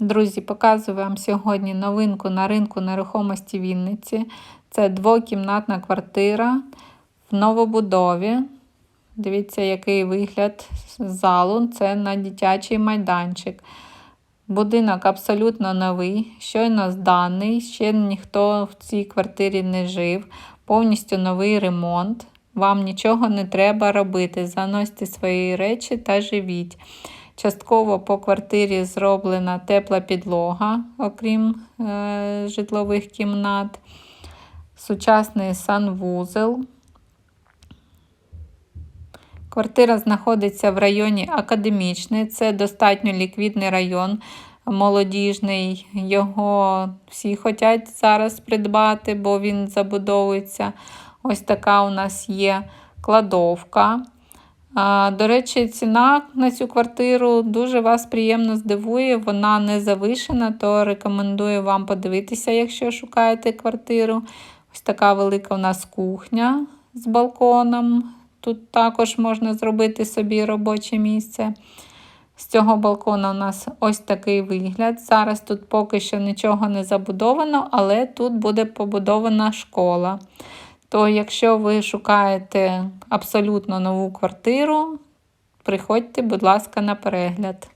Друзі, показую вам сьогодні новинку на ринку нерухомості Вінниці. Це двокімнатна квартира в новобудові. Дивіться, який вигляд залу. Це на дитячий майданчик. Будинок абсолютно новий, щойно зданий, ще ніхто в цій квартирі не жив, повністю новий ремонт. Вам нічого не треба робити. Заносьте свої речі та живіть. Частково по квартирі зроблена тепла підлога, окрім е, житлових кімнат, сучасний санвузел. Квартира знаходиться в районі Академічний. Це достатньо ліквідний район, молодіжний. Його всі хочуть зараз придбати, бо він забудовується. Ось така у нас є кладовка. До речі, ціна на цю квартиру дуже вас приємно здивує. Вона не завишена, то рекомендую вам подивитися, якщо шукаєте квартиру. Ось така велика у нас кухня з балконом. Тут також можна зробити собі робоче місце. З цього балкона у нас ось такий вигляд. Зараз тут поки що нічого не забудовано, але тут буде побудована школа. То, якщо ви шукаєте абсолютно нову квартиру, приходьте, будь ласка, на перегляд.